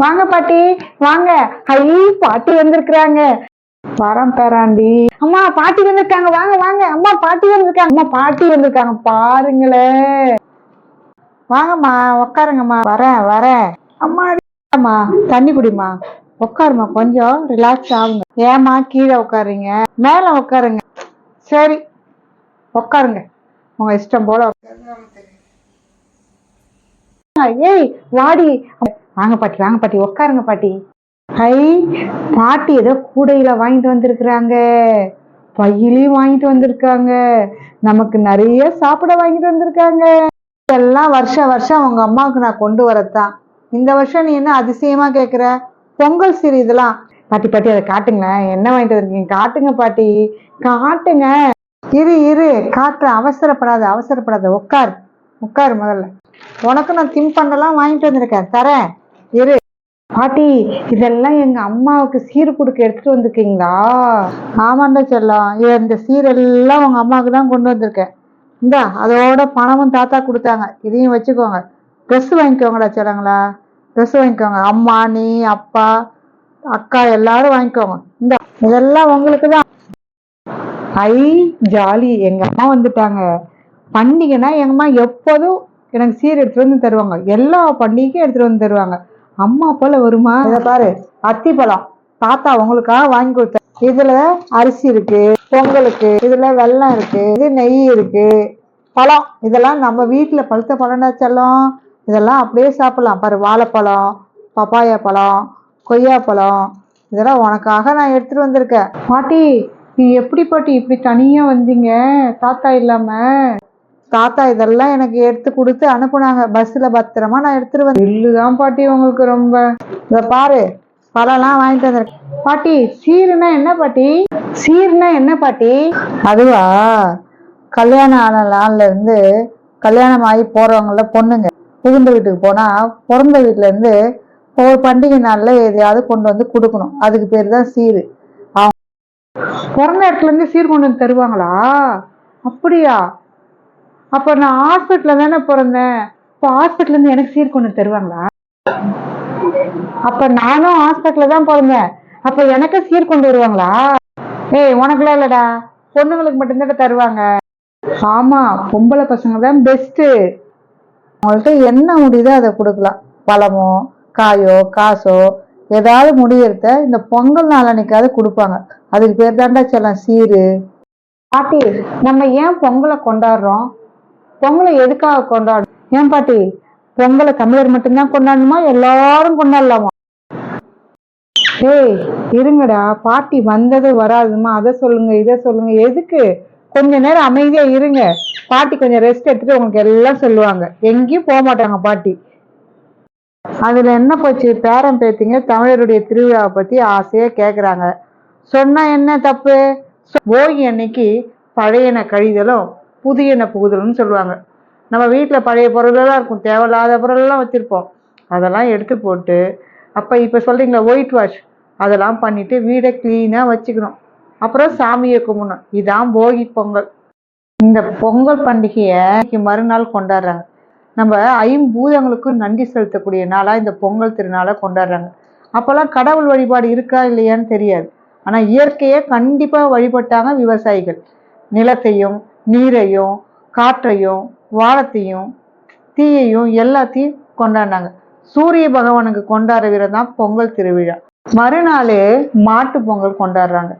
வாங்க பாட்டி வாங்க. ஐ பாட்டி வந்திருக்கிறாங்க. வரம் பேராண்டி அம்மா பாட்டி வந்திருக்காங்க. வாங்க வாங்க. அம்மா பாட்டி வந்திருக்காங்க. அம்மா பாட்டி வந்திருக்காங்க. பாருங்களேன். வாங்கம்மா உட்காருங்கம்மா வரேன் வரேன். அம்மா அம்மா தண்ணி குடிம்மா. உட்காருமா கொஞ்சம் ரிலாக்ஸ் ஆகுங்க. ஏம்மா கீழே உட்காருங்க மேல உட்காருங்க சரி உட்காருங்க உங்க இஷ்டம் போல ஏய் வாடி. வாங்க பாட்டி வாங்க பாட்டி உட்காருங்க பாட்டி. ஹை பாட்டி ஏதோ கூடையில வாங்கிட்டு வந்திருக்கிறாங்க. பையிலையும் வாங்கிட்டு வந்திருக்காங்க. நமக்கு நிறைய சாப்பிட வாங்கிட்டு வந்திருக்காங்க. இதெல்லாம் வருஷம் வருஷம் உங்க அம்மாவுக்கு நான் கொண்டு வரத்தான். இந்த வருஷம் நீ என்ன அதிசயமா கேக்குற? பொங்கல் சீர் இதெல்லாம். பாட்டி பாட்டி அதை காட்டுங்களேன் என்ன வாங்கிட்டு வந்திருக்கீங்க? காட்டுங்க பாட்டி. காட்டுங்க. இரு இரு. காட்டுறேன் அவசரப்படாத அவசரப்படாத. உட்கார் உட்கார் முதல்ல. உனக்கு நான் தின்பண்டெல்லாம் வாங்கிட்டு வந்திருக்கேன். தரேன். இரு. பாட்டி இதெல்லாம் எங்க அம்மாவுக்கு சீர் கொடுக்க எடுத்துட்டு வந்திருக்கீங்களா? ஆமாண்டா செல்லம் இது இந்த சீரெல்லாம் உங்க அம்மாவுக்கு தான் கொண்டு வந்திருக்கேன். இந்தா அதோட பணமும் தாத்தா கொடுத்தாங்க. இதையும் வச்சுக்கோங்க. ட்ரெஸ் வாங்கிக்கோங்கடா செல்லங்களா. ட்ரெஸ் வாங்கிக்கோங்க. அம்மா நீ அப்பா அக்கா எல்லாரும் வாங்கிக்கோங்க. இந்த இதெல்லாம் உங்களுக்கு தான். ஐ ஜாலி. எங்க அம்மா வந்துட்டாங்க. பண்டிகைனா எங்க அம்மா எப்போதும் எனக்கு சீர் எடுத்துட்டு வந்து தருவாங்க. எல்லா பண்டிகைக்கும் எடுத்துட்டு வந்து தருவாங்க. அம்மா போல வருமா? இதை பாரு அத்திப்பழம் தாத்தா உங்களுக்காக வாங்கி கொடுத்தேன். இதுல அரிசி இருக்கு பொங்கலுக்கு இதுல வெல்லம் இருக்கு இது நெய் இருக்கு. பழம் இதெல்லாம் நம்ம வீட்டில் பழுத்த பழம்னா செல்லம். இதெல்லாம் அப்படியே சாப்பிடலாம். பாரு வாழைப்பழம் பப்பாயா பழம் கொய்யாப்பழம் இதெல்லாம் உனக்காக நான் எடுத்துட்டு வந்திருக்கேன். பாட்டி நீ எப்படி பாட்டி இப்படி தனியா வந்தீங்க? தாத்தா இல்லாம. தாத்தா இதெல்லாம் எனக்கு எடுத்து கொடுத்து அனுப்புனாங்க. பஸ்ல பத்திரமா நான் எடுத்துட்டு வந்தேன் இல்லுதான் பாட்டி உங்களுக்கு ரொம்ப. இத பாரு பழம்லாம் வாங்கிட்டு வந்திருக்கேன். பாட்டி சீருனா என்ன பாட்டி? சீர்னா என்ன பாட்டி? அதுவா? கல்யாணம் ஆன நாள்ல இருந்து கல்யாணம் ஆகி போறவங்கள பொண்ணுங்க. புகுந்த வீட்டுக்கு போனா பிறந்த வீட்டுல இருந்து ஒரு பண்டிகை நாள்ல எதையாவது கொண்டு வந்து கொடுக்கணும். அதுக்கு பேர் தான் சீரு. பிறந்த இடத்துல இருந்து சீர் கொண்டு வந்து தருவாங்களா? அப்படியா? அப்போ நான் ஹாஸ்பிட்டல்ல தானே பிறந்தேன். இப்போ ஹாஸ்பிட்டல்லேருந்து எனக்கு சீர் கொண்டு தருவாங்களா? அப்ப நானும் ஹாஸ்பிட்டலில் தான் பிறந்தேன். அப்ப எனக்கு சீர் கொண்டு வருவாங்களா? ஏய் உனக்குலாம் இல்லடா. பொண்ணுங்களுக்கு மட்டும்தான் தருவாங்க. ஆமா பொம்பளை பசங்க தான் பெஸ்ட்டு அவங்கள்ட்ட என்ன முடியுதோ அதை கொடுக்கலாம். பழமோ காயோ காசோ ஏதாவது முடியறத இந்த பொங்கல் நாளன்னைக்காவது கொடுப்பாங்க. அதுக்கு பேர் தாண்டா செல்லம் சீரு. பாட்டி நம்ம ஏன் பொங்கலை கொண்டாடுறோம்? பொங்கலை எதுக்காக கொண்டாடும் ஏன் பாட்டி? பொங்கலை தமிழர் மட்டும்தான் கொண்டாடணுமா? எல்லாரும் கொண்டாடலாமா? ஏய் இருங்கடா. பாட்டி வந்தது வராதுமா. அதை சொல்லுங்க இதை சொல்லுங்க. எதுக்கு? கொஞ்ச நேரம் அமைதியா இருங்க. பாட்டி கொஞ்சம் ரெஸ்ட் எடுத்துட்டு உங்களுக்கு எல்லாம் சொல்லுவாங்க. எங்கேயும் போக மாட்டாங்க பாட்டி. அதுல என்ன போச்சு? பேரன் பேத்திங்க தமிழருடைய திருவிழாவை பத்தி ஆசையா கேக்குறாங்க. சொன்னா என்ன தப்பு? போகி அன்னைக்கு பழையன கழிதலும் புதியன புகுதல்னு சொல்லுவாங்க. நம்ம வீட்டில் பழைய பொருளெல்லாம் இருக்கும். தேவையில்லாத பொருளெல்லாம் வச்சுருப்போம். அதெல்லாம் எடுத்து போட்டு அப்போ இப்போ சொல்கிறீங்களா ஒயிட் வாஷ் அதெல்லாம் பண்ணிவிட்டு வீடை க்ளீனாக வச்சுக்கணும். அப்புறம் சாமியை கும்பிடணும். இதான் போகி பொங்கல். இந்த பொங்கல் பண்டிகையை மறுநாள் கொண்டாடுறாங்க. நம்ம ஐம்பூதங்களுக்கும் நன்றி செலுத்தக்கூடிய நாளாக இந்த பொங்கல் திருநாளை கொண்டாடுறாங்க. அப்போல்லாம் கடவுள் வழிபாடு இருக்கா இல்லையான்னு தெரியாது. ஆனால் இயற்கையை கண்டிப்பாக வழிபட்டாங்க விவசாயிகள். நிலத்தையும் நீரையும் காற்றையும் வானத்தையும் தீயையும் எல்லாத்தையும் கொண்டாடினாங்க. சூரிய பகவானுக்கு கொண்டாடுற தான் பொங்கல் திருவிழா. மறுநாள் மாட்டு பொங்கல் கொண்டாடுறாங்க.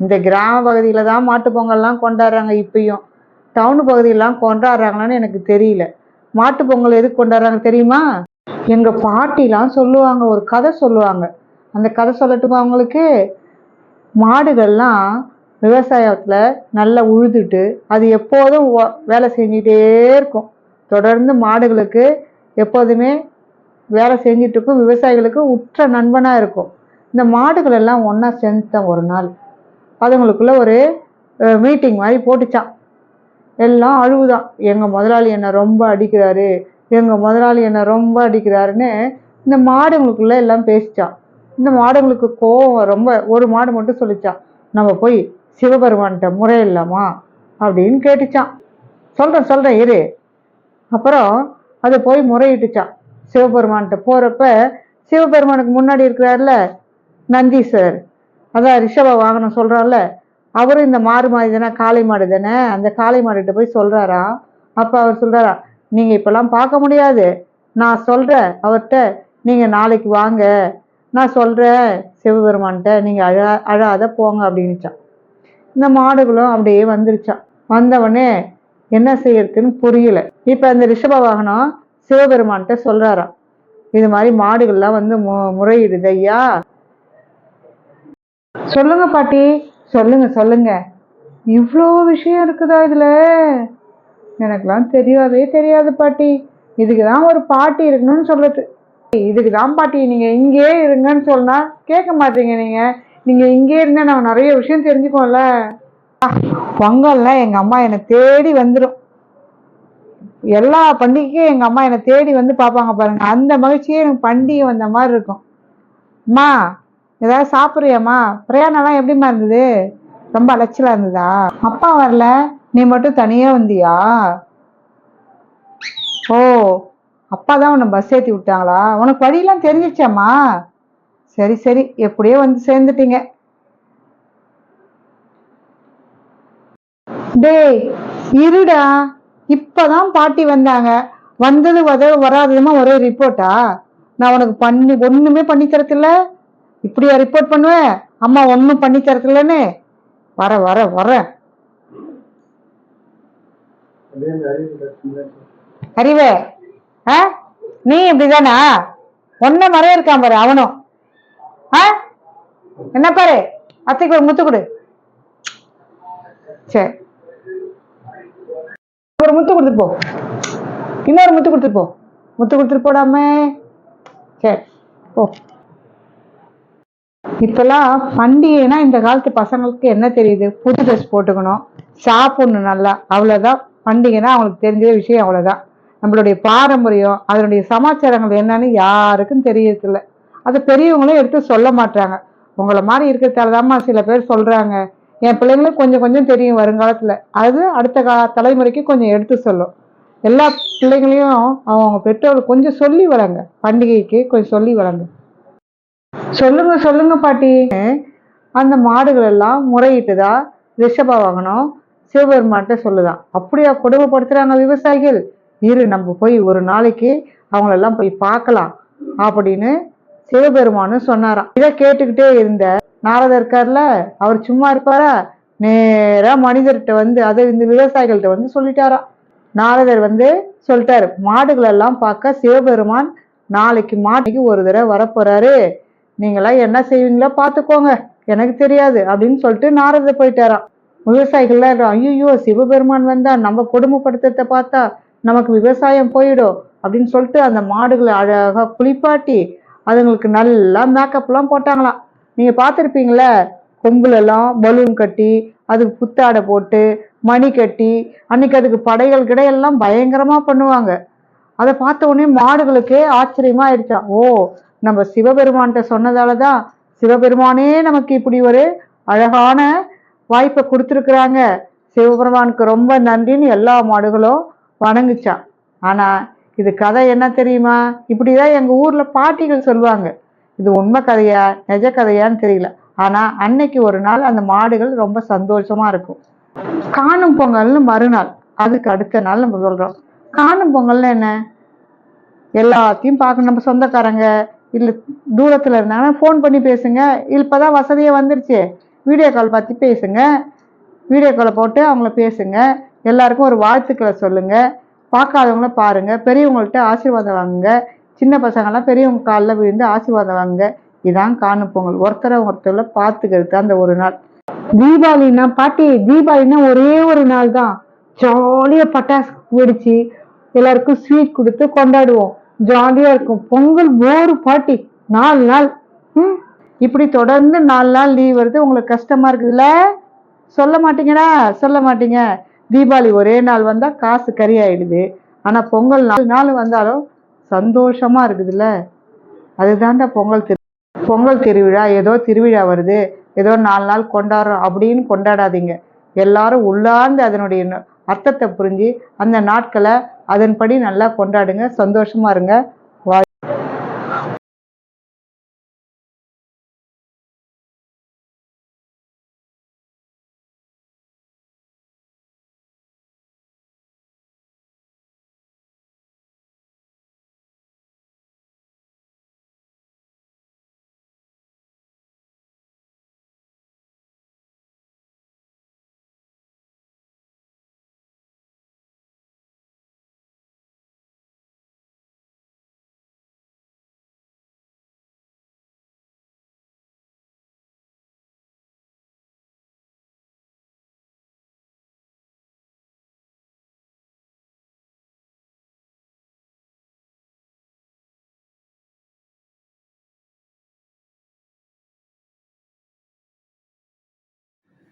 இந்த கிராம பகுதியில் தான் மாட்டு பொங்கல்லாம் கொண்டாடுறாங்க இப்பயும். டவுன் பகுதியெல்லாம் கொண்டாடுறாங்களான்னு எனக்கு தெரியல. மாட்டு பொங்கல் எதுக்கு கொண்டாடுறாங்க தெரியுமா? எங்க பாட்டிலாம் சொல்லுவாங்க ஒரு கதை சொல்லுவாங்க. அந்த கதை சொல்லட்டுமா அவங்களுக்கு மாடுகள்லாம் விவசாயத்தில் நல்லா உழுதுட்டு அது எப்போதும் வேலை செஞ்சுட்டே இருக்கும். தொடர்ந்து மாடுகளுக்கு எப்போதுமே வேலை செஞ்சிட்டு இருக்கும் விவசாயிகளுக்கு உற்ற நண்பனாக இருக்கும். இந்த மாடுகள் எல்லாம் ஒண்ணா சேர்ந்துட்டான் ஒரு நாள். அதுங்களுக்குள்ளே ஒரு மீட்டிங் மாதிரி போட்டுச்சான் எல்லாம் அழுவுதான். எங்கள் முதலாளி என்னை ரொம்ப அடிக்கிறாரு எங்கள் முதலாளி என்னை ரொம்ப அடிக்கிறாருன்னு இந்த மாடுங்களுக்குள்ளே எல்லாம் பேசிச்சான் இந்த மாடுங்களுக்கு கோவம் ரொம்ப ஒரு மாடு மட்டும் சொல்லிச்சான் நம்ம போய் சிவபெருமான்கிட்ட முறையிடலாமா அப்படின்னு கேட்டுச்சான் சொல்கிறேன் சொல்கிறேன் இரு. அப்புறம் அது போய் முறையிட்டுச்சான் சிவபெருமான்கிட்ட போகிறப்ப சிவபெருமானுக்கு முன்னாடி இருக்கிறார்ல நந்தீஸ்வரர் அதான் ரிஷப வாகனம் சொல்றான்ல அவரும் இந்த மாறு மாடு தானே காளை மாடு தானே அந்த காளை மாடுகிட்ட போய் சொல்கிறாரா அப்போ அவர் சொல்கிறாரா நீங்கள் இப்போல்லாம் பார்க்க முடியாது. நான் சொல்கிறேன் அவர்கிட்ட நீங்கள் நாளைக்கு வாங்க. நான் சொல்கிறேன் சிவபெருமான்கிட்ட நீங்கள் அழ அழாத போங்க அப்படின்னுச்சான் இந்த மாடுகளும் அப்படியே வந்துருச்சான் வந்தவொடனே என்ன செய்யறதுன்னு புரியல. இப்ப அந்த ரிஷப வாகனம் சிவபெருமான்கிட்ட சொல்றாராம். இது மாதிரி மாடுகள்லாம் வந்து மு முறையிடுது ஐயா. சொல்லுங்க பாட்டி. சொல்லுங்க சொல்லுங்க. இவ்வளோ விஷயம் இருக்குதா இதில்? எனக்குலாம் தெரியவே தெரியாது பாட்டி. இதுக்கு தான் ஒரு பாட்டி இருக்கணும்னு சொல்லுது இதுக்கு தான் பாட்டி நீங்கள் இங்கேயே இருங்கன்னு சொன்னால் கேட்க மாட்டீங்க நீங்கள் நீங்கள் இங்கே இருந்தால் நான் நிறைய விஷயம் தெரிஞ்சுக்கோம்ல பொங்கல்ல எங்கள் அம்மா என்னை தேடி வந்துடும் எல்லா பண்டிகைக்கும் எங்கள் அம்மா என்னை தேடி வந்து பார்ப்பாங்க பாருங்க. அந்த மகிழ்ச்சியே எனக்கு பண்டிகை வந்த மாதிரி இருக்கும். அம்மா ஏதாவது சாப்பிட்றியாம்மா? பிரயாணம்லாம் எப்படிம்மா இருந்தது? ரொம்ப அலைச்சலாக இருந்ததா? அப்பா வரல. நீ மட்டும் தனியாக வந்தியா? ஓ அப்பா தான் உன்னை பஸ் ஏற்றி விட்டாங்களா? உனக்கு வழியெல்லாம் தெரிஞ்சிச்சாம்மா சரி சரி. எப்படியோ வந்து சேர்ந்துட்டீங்க. டேய் இருடா. இப்பதான் பாட்டி வந்தாங்க. வந்தது வத வராததுமா ஒரே ரிப்போர்ட்டா? நான் உனக்கு பண்ணி ஒண்ணுமே பண்ணி தரத்தில்ல இப்படியா ரிப்போர்ட் பண்ணுவேன் அம்மா ஒன்றும் பண்ணி தரத்தில்லன்னு வர வர வர. அறிவே ஆ? நீ இப்படிதானா? ஒன்ன மறைய இருக்கான் பாரு அவனும். என்ன பாரு? அத்தைக்கு ஒரு முத்து கொடு. சரி. ஒரு முத்து கொடுத்துட்டு போ. இன்னொரு முத்து கொடுத்துட்டு போ. முத்து கொடுத்துட்டு போடாம. சரி போ. இப்பெல்லாம் பண்டிகைனா இந்த காலத்து பசங்களுக்கு என்ன தெரியுது? புது ட்ரெஸ் போட்டுக்கணும். சாப்பிடணும் நல்லா. அவ்வளவுதான். பண்டிகைனா அவங்களுக்கு தெரிஞ்ச விஷயம் அவ்வளவுதான். நம்மளுடைய பாரம்பரியம் அதனுடைய சமாச்சாரங்கள் என்னன்னு யாருக்கும் தெரியறதில்லை. அதை பெரியவங்களும் எடுத்து சொல்ல மாட்டாங்க உங்களை மாதிரி இருக்கிறதாலதாம்மா சில பேர் சொல்கிறாங்க என் பிள்ளைங்களுக்கு கொஞ்சம் கொஞ்சம் தெரியும் வருங்காலத்தில். அது அடுத்த கா தலைமுறைக்கு கொஞ்சம் எடுத்து சொல்லும். எல்லா பிள்ளைங்களையும் அவங்க பெற்றோர்கள் கொஞ்சம் சொல்லி வராங்க பண்டிகைக்கு கொஞ்சம் சொல்லி வராங்க சொல்லுங்க சொல்லுங்க பாட்டி. அந்த மாடுகள் எல்லாம் முறையிட்டுதா ரிஷபா வாங்கணும்? சிவபெருமான்கிட்ட சொல்லுதான். அப்படியா கொடுமைப்படுத்துறாங்க விவசாயிகள்? இரு நம்ம போய் ஒரு நாளைக்கு அவங்களெல்லாம் போய் பார்க்கலாம். அப்படின்னு சிவபெருமானும் சொன்னாராம். இதை கேட்டுக்கிட்டே இருந்த நாரதர் இருக்கார்ல அவர் சும்மா இருப்பாரா? நேரா மனிதர்கிட்ட வந்து அதை இந்த விவசாயிகள்கிட்ட வந்து சொல்லிட்டாராம். நாரதர் வந்து சொல்லிட்டாரு மாடுகள் எல்லாம் பார்க்க சிவபெருமான் நாளைக்கு மாட்டுக்கு ஒரு தடவை வரப்போறாரு. நீங்களாம் என்ன செய்வீங்களோ பார்த்துக்கோங்க எனக்கு தெரியாது அப்படின்னு சொல்லிட்டு நாரதர் போயிட்டாராம். விவசாயிகள்லாம் ஐயோ சிவபெருமான் வந்தா நம்ம கொடுமைப்படுத்துறத பார்த்தா நமக்கு விவசாயம் போயிடும் அப்படின்னு சொல்லிட்டு அந்த மாடுகளை அழகாக குளிப்பாட்டி அதுங்களுக்கு நல்லா மேக்கப்லாம் போட்டாங்களாம். நீங்கள் பார்த்துருப்பீங்களே கொம்புலெல்லாம் பலூன் கட்டி அதுக்கு புத்தாடை போட்டு மணி கட்டி அன்னைக்கு அதுக்கு படைகள் கிடையெல்லாம் பயங்கரமாக பண்ணுவாங்க. அதை பார்த்த உடனே மாடுகளுக்கே ஆச்சரியமா ஆயிடுச்சான் ஓ நம்ம சிவபெருமான்கிட்ட சொன்னதாலதான் சிவபெருமானே நமக்கு இப்படி ஒரு அழகான வாய்ப்பை கொடுத்துருக்குறாங்க. சிவபெருமானுக்கு ரொம்ப நன்றின்னு எல்லா மாடுகளும் வணங்குச்சான் ஆனால் இது கதை என்ன தெரியுமா? இப்படிதான் எங்க ஊர்ல பாட்டிகள் சொல்லுவாங்க. இது உண்மை கதையா நிஜ கதையான்னு தெரியல. ஆனா அன்னைக்கு ஒரு நாள் அந்த மாடுகள் ரொம்ப சந்தோஷமா இருக்கும். காணும் பொங்கல்னு மறுநாள் அதுக்கு அடுத்த நாள் நம்ம சொல்றோம். காணும் பொங்கல்னு என்ன? எல்லாத்தையும் பார்க்கணும் நம்ம சொந்தக்காரங்க. இல்லை தூரத்தில் இருந்தாங்கன்னா ஃபோன் பண்ணி பேசுங்க. இப்போதான் வசதியாக வந்துருச்சு. வீடியோ கால் பார்த்து பேசுங்க. வீடியோ காலை போட்டு அவங்கள பேசுங்க. எல்லாருக்கும் ஒரு வாழ்த்துக்களை சொல்லுங்கள் பார்க்காதவங்கள பாருங்கள் பெரியவங்கள்ட்ட ஆசீர்வாதம் வாங்குங்க. சின்ன பசங்கள்லாம் பெரியவங்க காலில் விழுந்து ஆசீர்வாதம் வாங்குங்க. இதான் காணும் பொங்கல் ஒருத்தரை ஒருத்தரை பார்த்துக்கிறது அந்த ஒரு நாள். தீபாவளினா பாட்டி தீபாவளினா ஒரே ஒரு நாள் தான். ஜாலியாக பட்டாசு வெடிச்சு எல்லாருக்கும் ஸ்வீட் கொடுத்து கொண்டாடுவோம். ஜாலியாக இருக்கும். பொங்கல் ஒரு பாட்டி. நாலு நாள். ம். இப்படி தொடர்ந்து நாலு நாள் லீவ் வருது. உங்களுக்கு கஷ்டமாக இருக்குதுல்ல? சொல்ல மாட்டீங்கடா. சொல்ல மாட்டீங்க. தீபாவளி ஒரே நாள் வந்தால் காசு கறி ஆயிடுது ஆனால் பொங்கல் நாலு நாள் வந்தாலும் சந்தோஷமாக இருக்குதுல்ல. அதுதான்டா பொங்கல் திரு பொங்கல் திருவிழா. ஏதோ திருவிழா வருது. ஏதோ நாலு நாள் கொண்டாடுறோம் அப்படின்னு கொண்டாடாதீங்க. எல்லாரும் உள்ளார்ந்து அதனுடைய ந- அர்த்தத்தை புரிஞ்சு அந்த நாட்களை அதன்படி நல்லா கொண்டாடுங்க. சந்தோஷமாக இருங்க.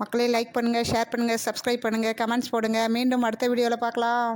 மக்களே லைக் பண்ணுங்கள் ஷேர் பண்ணுங்கள் சப்ஸ்கிரைப் பண்ணுங்கள் கமெண்ட்ஸ் போடுங்கள் மீண்டும் அடுத்த வீடியோவில் பார்க்கலாம்.